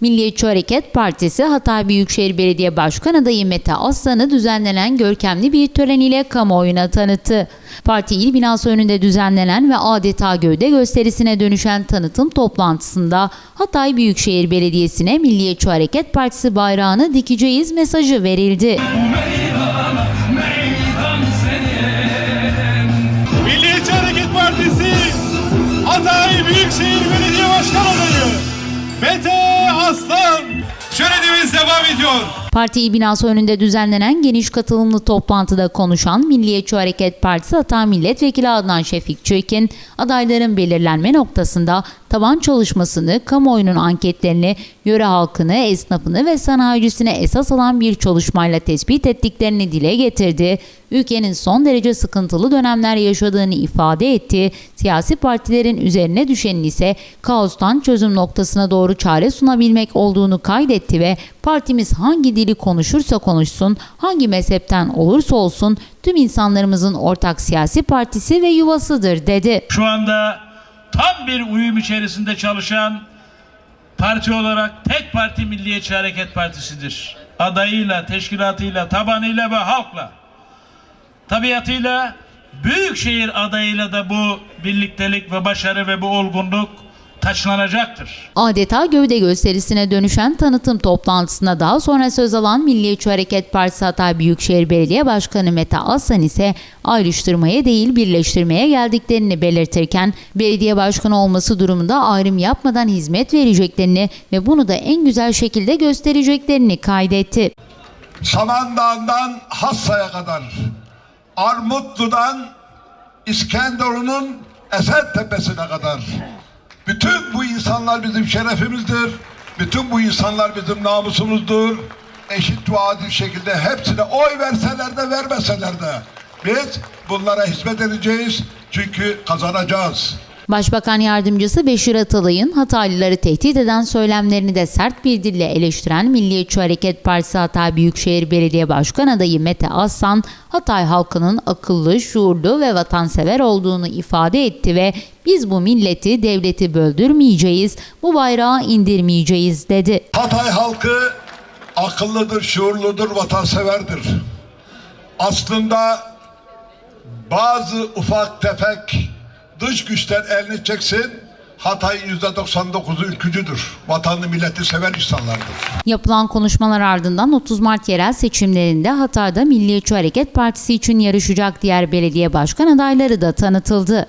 Milliyetçi Hareket Partisi Hatay Büyükşehir Belediye Başkan adayı Mete Aslan'ı düzenlenen görkemli bir tören ile kamuoyuna tanıttı. Parti il binası önünde düzenlenen ve adeta gövde gösterisine dönüşen tanıtım toplantısında Hatay Büyükşehir Belediyesi'ne Milliyetçi Hareket Partisi bayrağını dikeceğiz mesajı verildi. Milliyetçi Hareket Partisi Hatay Büyükşehir Belediye Başkan Adayı Mete Aslan Şöhretimiz devam ediyor. Parti binası önünde düzenlenen geniş katılımlı toplantıda konuşan Milliyetçi Hareket Partisi Hatay Milletvekili Adnan Şefik Çekin, adayların belirlenme noktasında taban çalışmasını, kamuoyunun anketlerini, yöre halkını, esnafını ve sanayicisine esas alan bir çalışmayla tespit ettiklerini dile getirdi. Ülkenin son derece sıkıntılı dönemler yaşadığını ifade etti. Siyasi partilerin üzerine düşenin ise kaostan çözüm noktasına doğru çare sunabilmek olduğunu kaydetti ve partimiz hangi dili konuşursa konuşsun, hangi mezhepten olursa olsun tüm insanlarımızın ortak siyasi partisi ve yuvasıdır dedi. Şu anda tam bir uyum içerisinde çalışan parti olarak tek parti Milliyetçi Hareket Partisi'dir. Adayıyla, teşkilatıyla, tabanıyla ve halkla. Tabiatıyla Büyükşehir adayıyla da bu birliktelik ve başarı ve bu olgunluk taçlanacaktır. Adeta gövde gösterisine dönüşen tanıtım toplantısında daha sonra söz alan Milliyetçi Hareket Partisi Hatay Büyükşehir Belediye Başkanı Mete Aslan ise ayrıştırmaya değil birleştirmeye geldiklerini belirtirken belediye başkanı olması durumunda ayrım yapmadan hizmet vereceklerini ve bunu da en güzel şekilde göstereceklerini kaydetti. Samandağ'dan Hassa'ya kadar, Armutlu'dan İskenderun'un Eser Tepesi'ne kadar. Bütün bu insanlar bizim şerefimizdir. Bütün bu insanlar bizim namusumuzdur. Eşit ve adil şekilde hepsine oy verseler de vermeseler de biz bunlara hizmet edeceğiz. Çünkü kazanacağız. Başbakan Yardımcısı Beşir Atalay'ın Hataylıları tehdit eden söylemlerini de sert bir dille eleştiren Milliyetçi Hareket Partisi Hatay Büyükşehir Belediye Başkan adayı Mete Aslan, Hatay halkının akıllı, şuurlu ve vatansever olduğunu ifade etti ve biz bu milleti, devleti böldürmeyeceğiz, bu bayrağı indirmeyeceğiz dedi. Hatay halkı akıllıdır, şuurludur, vatanseverdir. Aslında bazı ufak tefek dış güçler elini çeksin, Hatay yüzde 99'u ülkücüdür. Vatanı milleti seven insanlardır. Yapılan konuşmalar ardından 30 Mart yerel seçimlerinde Hatay'da Milliyetçi Hareket Partisi için yarışacak diğer belediye başkan adayları da tanıtıldı.